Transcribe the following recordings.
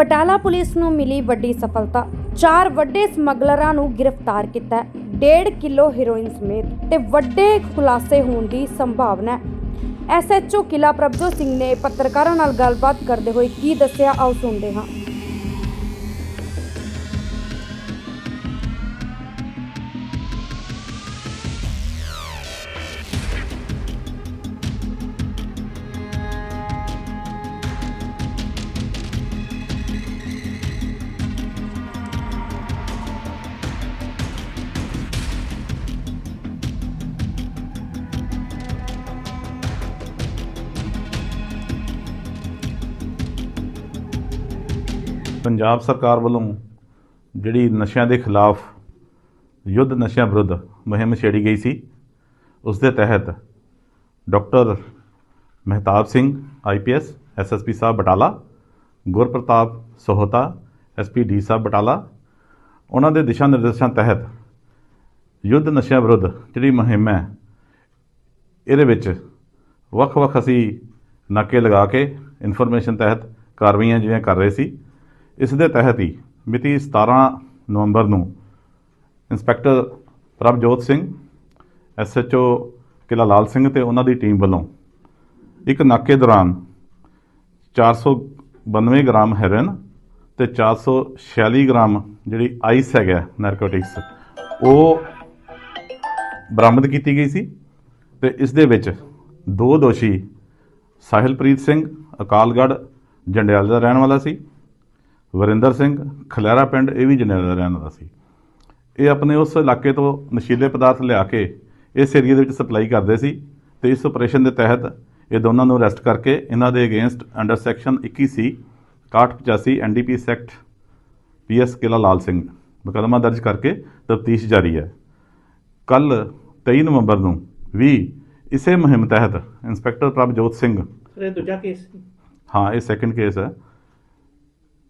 Batala police ਨੂੰ ਮਿਲੀ ਵੱਡੀ ਸਫਲਤਾ। ਚਾਰ ਵੱਡੇ ਸਮਗਲਰਾਂ ਨੂੰ ਗ੍ਰਿਫਤਾਰ ਕੀਤਾ 1.5 ਕਿਲੋ ਹੈਰੋਇਨ ਸਮੇਤ ਤੇ ਵੱਡੇ ਖੁਲਾਸੇ ਹੋਣ ਦੀ ਸੰਭਾਵਨਾ ਹੈ। ਐਸਐਚਓ ਕਿਲਾ ਪ੍ਰਭਜੋਤ ਸਿੰਘ ਨੇ ਪੱਤਰਕਾਰਾਂ ਨਾਲ ਗੱਲਬਾਤ ਕਰਦੇ ਹੋਏ ਕੀ ਦੱਸਿਆ, ਆਓ ਸੁਣਦੇ ਹਾਂ। ਪੰਜਾਬ ਸਰਕਾਰ ਵੱਲੋਂ ਜਿਹੜੀ ਨਸ਼ਿਆਂ ਦੇ ਖਿਲਾਫ ਯੁੱਧ ਨਸ਼ਿਆਂ ਵਿਰੁੱਧ ਮੁਹਿੰਮ ਛੇੜੀ ਗਈ ਸੀ, ਉਸ ਦੇ ਤਹਿਤ doctor Mehtab Singh IPS SSP Sahib Batala, Gurpratap Sohta SP D Sahib Batala, ਉਹਨਾਂ ਦੇ ਦਿਸ਼ਾ ਨਿਰਦੇਸ਼ਾਂ ਤਹਿਤ ਯੁੱਧ ਨਸ਼ਿਆਂ ਵਿਰੁੱਧ ਜਿਹੜੀ ਮੁਹਿੰਮ ਹੈ, ਇਹਦੇ ਵਿੱਚ ਵੱਖ-ਵੱਖ ਅਸੀਂ ਨਾਕੇ ਲਗਾ ਕੇ ਇਨਫੋਰਮੇਸ਼ਨ ਤਹਿਤ ਕਾਰਵਾਈਆਂ ਜਿਹੜੀਆਂ ਕਰ ਰਹੇ ਸੀ। ਇਸ ਦੇ ਤਹਿਤ ਹੀ ਮਿਤੀ 17 ਨਵੰਬਰ ਨੂੰ ਇੰਸਪੈਕਟਰ ਪ੍ਰਭਜੋਤ ਸਿੰਘ ਐਸਐਚਓ ਕਿਲਾ ਲਾਲ ਸਿੰਘ ਤੇ ਉਹਨਾਂ ਦੀ ਟੀਮ ਵੱਲੋਂ ਇੱਕ ਨਾਕੇ ਦੌਰਾਨ 492 ਗ੍ਰਾਮ ਹੈਰੋਇਨ ਤੇ 446 ਗ੍ਰਾਮ ਜਿਹੜੀ ਆਈਸ ਹੈਗਾ ਨਾਰਕੋਟਿਕਸ ਉਹ ਬਰਾਮਦ ਕੀਤੀ ਗਈ ਸੀ ਤੇ ਇਸ ਦੇ ਵਿੱਚ ਦੋ ਦੋਸ਼ੀ ਸਾਹਿਲਪ੍ਰੀਤ ਸਿੰਘ ਅਕਾਲਗੜ੍ਹ, ਜੰਡਿਆਲ ਦਾ ਰਹਿਣ ਵਾਲਾ ਸੀ ਵਰਿੰਦਰ ਸਿੰਘ ਖਲਿਆਰਾ ਪਿੰਡ ਇਹ ਵੀ ਜੰਡਿਆਲੇ ਦਾ ਰਹਿਣ ਵਾਲਾ ਸੀ। ਇਹ ਆਪਣੇ ਉਸ ਇਲਾਕੇ ਤੋਂ ਨਸ਼ੀਲੇ ਪਦਾਰਥ ਲਿਆ ਕੇ ਇਸ ਏਰੀਆ ਦੇ ਵਿੱਚ ਸਪਲਾਈ ਕਰਦੇ ਸੀ ਤੇ ਇਸ ਆਪਰੇਸ਼ਨ ਦੇ ਤਹਿਤ ਇਹ ਦੋਨਾਂ ਨੂੰ ਅਰੈਸਟ ਕਰਕੇ ਇਹਨਾਂ ਦੇ against under section 21 C 6185 NDPS act PS Qila Lal Singh ਮੁਕੱਦਮਾ ਦਰਜ ਕਰਕੇ ਤਫਤੀਸ਼ ਜਾਰੀ ਹੈ। ਕੱਲ 23 ਨਵੰਬਰ ਨੂੰ ਵੀ ਇਸੇ ਮੁਹਿੰਮ ਤਹਿਤ ਇੰਸਪੈਕਟਰ ਪ੍ਰਭਜੋਤ ਸਿੰਘ ਇਹ ਦੂਜਾ ਕੇਸ ਹਾਂ ਇਹ ਸੈਕੰਡ ਕੇਸ ਹੈ।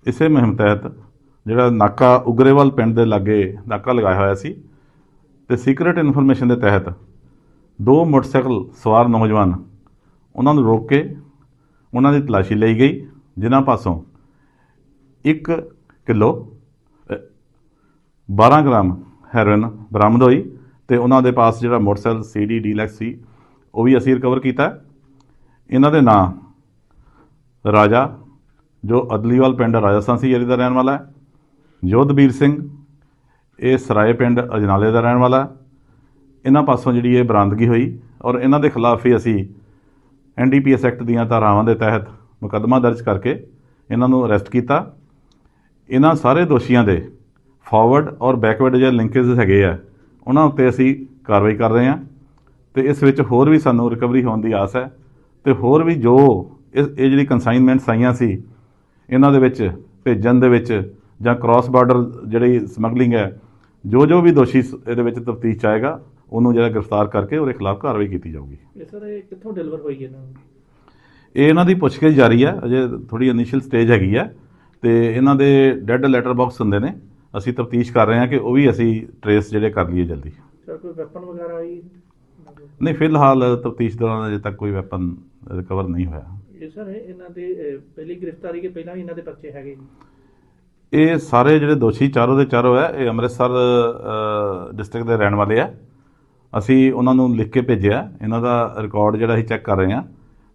ਇਸੇ ਮੁਹਿੰਮ ਤਹਿਤ ਜਿਹੜਾ ਨਾਕਾ ਉਗਰੇਵਾਲ ਪਿੰਡ ਦੇ ਲਾਗੇ ਨਾਕਾ ਲਗਾਇਆ ਹੋਇਆ ਸੀ ਤੇ ਸੀਕ੍ਰੀਟ ਇਨਫੋਰਮੇਸ਼ਨ ਦੇ ਤਹਿਤ ਦੋ ਮੋਟਰਸਾਈਕਲ ਸਵਾਰ ਨੌਜਵਾਨ ਉਹਨਾਂ ਨੂੰ ਰੋਕ ਕੇ ਉਹਨਾਂ ਦੀ ਤਲਾਸ਼ੀ ਲਈ ਗਈ ਜਿਨ੍ਹਾਂ ਪਾਸੋਂ 1 ਕਿਲੋ ਅ, 12 ਗ੍ਰਾਮ ਹੈਰੋਇਨ ਬਰਾਮਦ ਹੋਈ ਤੇ ਉਹਨਾਂ ਦੇ ਪਾਸ ਜਿਹੜਾ ਮੋਟਰਸਾਈਕਲ ਸੀਡੀ ਡੀਲੈਕਸ ਸੀ ਉਹ ਵੀ ਅਸੀਂ ਰਿਕਵਰ ਕੀਤਾ। ਇਹਨਾਂ ਦੇ ਨਾਂ ਰਾਜਾ ਜੋ ਅਦਲੀਵਾਲ ਪਿੰਡ ਰਾਜਸਥਾਨ ਏਰੀਆ ਦਾ ਰਹਿਣ ਵਾਲਾ ਹੈ। ਜੋਧਬੀਰ ਸਿੰਘ, ਇਹ ਸਰਾਏ ਪਿੰਡ ਅਜਨਾਲੇ ਦਾ ਰਹਿਣ ਵਾਲਾ ਇਹਨਾਂ ਪਾਸੋਂ ਜਿਹੜੀ ਇਹ ਬਰਾਮਦਗੀ ਹੋਈ ਔਰ ਇਹਨਾਂ ਦੇ ਖਿਲਾਫ ਹੀ ਅਸੀਂ ਐਨਡੀਪੀਐਸ ਐਕਟ ਦੀਆਂ ਧਾਰਾਵਾਂ ਦੇ ਤਹਿਤ ਮੁਕੱਦਮਾ ਦਰਜ ਕਰਕੇ ਇਹਨਾਂ ਨੂੰ ਅਰੈਸਟ ਕੀਤਾ। ਇਹਨਾਂ ਸਾਰੇ ਦੋਸ਼ੀਆਂ ਦੇ ਫਾਰਵਰਡ ਔਰ ਬੈਕਵਰਡ ਜਿਹੜੇ ਲਿੰਕੇजेस ਹੈਗੇ ਆ, ਉਹਨਾਂ ਉੱਤੇ ਅਸੀਂ ਕਾਰਵਾਈ ਕਰ ਰਹੇ ਹਾਂ ਤੇ ਇਸ ਵਿੱਚ ਹੋਰ ਵੀ ਸਾਨੂੰ ਰਿਕਵਰੀ ਹੋਣ ਦੀ ਆਸ ਹੈ ਤੇ ਹੋਰ ਵੀ ਜੋ ਇਹ ਇਹ ਜਿਹੜੀ ਕਨਸਾਈਨਮੈਂਟਸ ਆਈਆਂ ਸੀ ਇਹਨਾਂ ਦੇ ਵਿੱਚ ਭੇਜਣ ਦੇ ਵਿੱਚ ਜਾਂ ਕ੍ਰਾਸ ਬਾਰਡਰ ਜਿਹੜੀ ਸਮਗਲਿੰਗ ਹੈ ਜੋ ਜੋ ਵੀ ਦੋਸ਼ੀ ਇਹਦੇ ਵਿੱਚ ਤਫਤੀਸ਼ ਚ ਆਏਗਾ ਉਹਨੂੰ ਜਿਹੜਾ ਗ੍ਰਿਫਤਾਰ ਕਰਕੇ ਉਹਦੇ ਖਿਲਾਫ ਕਾਰਵਾਈ ਕੀਤੀ ਜਾਊਗੀ। ਇਹ ਸਰ ਇਹ ਕਿੱਥੋਂ ਡਿਲੀਵਰ ਹੋਈ ਇਹਨਾਂ ਨੂੰ ਇਹ ਇਹਨਾਂ ਦੀ ਪੁੱਛਗਿੱਛ ਜਾਰੀ ਹੈ ਅਜੇ ਥੋੜੀ ਇਨੀਸ਼ੀਅਲ ਸਟੇਜ ਹੈਗੀ ਹੈ ਤੇ ਇਹਨਾਂ ਦੇ ਡੈੱਡ ਲੈਟਰ ਬਾਕਸ ਹੁੰਦੇ ਨੇ ਅਸੀਂ ਤਫਤੀਸ਼ ਕਰ ਰਹੇ ਹਾਂ ਕਿ ਉਹ ਵੀ ਅਸੀਂ ਟਰੇਸ ਜਿਹੜੇ ਕਰ ਲਈਏ ਜਲਦੀ। ਸਰ ਕੋਈ ਵੈਪਨ ਵਗੈਰਾ ਆਈ? ਨਹੀਂ ਫਿਲਹਾਲ ਤਫਤੀਸ਼ ਦੌਰਾਨ ਅਜੇ ਤੱਕ ਕੋਈ ਵੈਪਨ ਰਿਕਵਰ ਨਹੀਂ ਹੋਇਆ। ਇਹ ਸਰ ਇਹ ਇਹਨਾਂ ਦੇ ਪਹਿਲੀ ਗ੍ਰਿਫਤਾਰੀ ਕੇ ਪਹਿਲਾਂ ਵੀ ਇਹਨਾਂ ਦੇ ਪਰਚੇ ਹੈਗੇ ਜੀ? ਇਹ ਸਾਰੇ ਜਿਹੜੇ ਦੋਸ਼ੀ ਚਾਰੋਂ ਦੇ ਚਾਰੋਂ ਹੈ ਇਹ ਅੰਮ੍ਰਿਤਸਰ ਡਿਸਟ੍ਰਿਕਟ ਦੇ ਰਹਿਣ ਵਾਲੇ ਆ। ਅਸੀਂ ਉਹਨਾਂ ਨੂੰ ਲਿਖ ਕੇ ਭੇਜਿਆ। ਇਹਨਾਂ ਦਾ ਰਿਕਾਰਡ ਜਿਹੜਾ ਅਸੀਂ ਚੈੱਕ ਕਰ ਰਹੇ ਹਾਂ।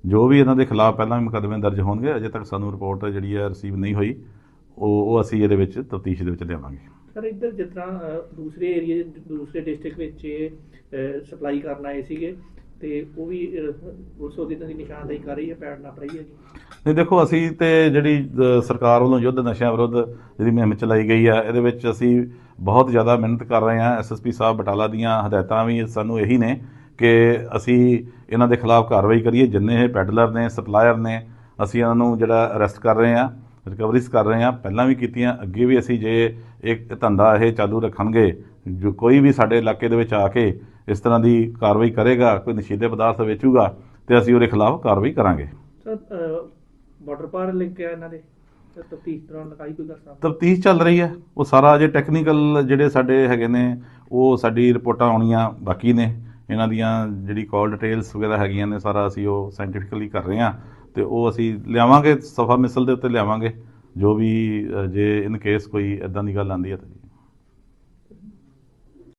ਜੋ ਵੀ ਇਹਨਾਂ ਦੇ ਖਿਲਾਫ ਪਹਿਲਾਂ ਵੀ ਮੁਕੱਦਮੇ ਦਰਜ ਹੋਣਗੇ ਅਜੇ ਤੱਕ ਸਾਨੂੰ ਰਿਪੋਰਟ ਜਿਹੜੀ ਹੈ ਰਿਸੀਵ ਨਹੀਂ ਹੋਈ। ਉਹ ਉਹ ਅਸੀਂ ਇਹਦੇ ਵਿੱਚ ਤਫਤੀਸ਼ ਦੇ ਵਿੱਚ ਲਿਆਵਾਂਗੇ। ਸਰ ਇੱਧਰ ਜਿਸ ਤਰ੍ਹਾਂ ਦੂਸਰੇ ਏਰੀਏ ਦੂਸਰੇ ਡਿਸਟ੍ਰਿਕਟ ਵਿੱਚ ਸਪਲਾਈ ਕਰਨ ਆਏ ਸੀਗੇ ਤੇ ਉਹ ਵੀ ਪੁਲਿਸ ਉਹਦੀ ਦੀ ਨਿਸ਼ਾਨਦੇਹੀ ਕਰ ਰਹੀ ਹੈ, ਪੈੜ ਨੱਪ ਰਹੀ ਹੈ ਜੀ। ਨਹੀਂ, ਦੇਖੋ, ਅਸੀਂ ਤੇ ਜਿਹੜੀ ਸਰਕਾਰ ਵੱਲੋਂ ਯੁੱਧ ਨਸ਼ਿਆਂ ਵਿਰੁੱਧ ਜਿਹੜੀ ਮੁਹਿੰਮ ਚਲਾਈ ਗਈ ਆ, ਇਹਦੇ ਵਿੱਚ ਅਸੀਂ ਬਹੁਤ ਜ਼ਿਆਦਾ ਮਿਹਨਤ ਕਰ ਰਹੇ ਹਾਂ। ਐਸਐਸਪੀ ਸਾਹਿਬ ਬਟਾਲਾ ਦੀਆਂ ਹਦਾਇਤਾਂ ਵੀ ਸਾਨੂੰ ਇਹੀ ਨੇ ਕਿ ਅਸੀਂ ਇਹਨਾਂ ਦੇ ਖਿਲਾਫ ਕਾਰਵਾਈ ਕਰੀਏ। ਜਿੰਨੇ ਇਹ ਪੈਡਲਰ ਨੇ, ਸਪਲਾਇਰ ਨੇ, ਅਸੀਂ ਇਹਨਾਂ ਨੂੰ ਜਿਹੜਾ ਅਰੈਸਟ ਕਰ ਰਹੇ ਹਾਂ, ਰਿਕਵਰੀਜ਼ ਕਰ ਰਹੇ ਹਾਂ। ਪਹਿਲਾਂ ਵੀ ਕੀਤੀਆਂ, ਅੱਗੇ ਵੀ ਅਸੀਂ ਜੇ ਇੱਕ ਧੰਦਾ ਇਹ ਚਾਲੂ ਰੱਖਣਗੇ, ਜੋ ਕੋਈ ਵੀ ਸਾਡੇ ਇਲਾਕੇ ਦੇ ਵਿੱਚ ਆ ਕੇ ਇਸ ਤਰ੍ਹਾਂ ਦੀ ਕਾਰਵਾਈ ਕਰੇਗਾ ਕੋਈ ਨਸ਼ੀਲੇ ਪਦਾਰਥ ਵੇਚੂਗਾ ਤੇ ਅਸੀਂ ਉਹਦੇ ਖਿਲਾਫ ਕਾਰਵਾਈ ਕਰਾਂਗੇ। ਬਾਰਡਰ ਪਾਰ ਲਿੰਕ ਹੈ ਇਹਨਾਂ ਦੇ ਤਫਤੀਸ਼ ਚੱਲ ਰਹੀ ਹੈ। ਉਹ ਸਾਰਾ ਅਜੇ ਟੈਕਨੀਕਲ ਜਿਹੜੇ ਸਾਡੇ ਹੈਗੇ ਨੇ ਉਹ ਸਾਡੀ ਰਿਪੋਰਟਾਂ ਆਉਣੀਆਂ ਬਾਕੀ ਨੇ। ਇਹਨਾਂ ਦੀਆਂ ਜਿਹੜੀ ਕਾਲ ਡਿਟੇਲਸ ਵਗੈਰਾ ਹੈਗੀਆਂ ਨੇ ਸਾਰਾ ਅਸੀਂ ਉਹ ਸਾਇੰਟੀਫਿਕਲੀ ਕਰ ਰਹੇ ਹਾਂ। ਤੇ ਉਹ ਅਸੀਂ ਲਿਆਵਾਂਗੇ ਸਫਾ ਮਿਸਲ ਦੇ ਉੱਤੇ ਲਿਆਵਾਂਗੇ। ਜੋ ਵੀ ਜੇ ਇਨ ਕੇਸ ਕੋਈ ਇਦਾਂ ਦੀ ਗੱਲ ਆਂਦੀ ਹੈ ਤਾਂ ਜੀ।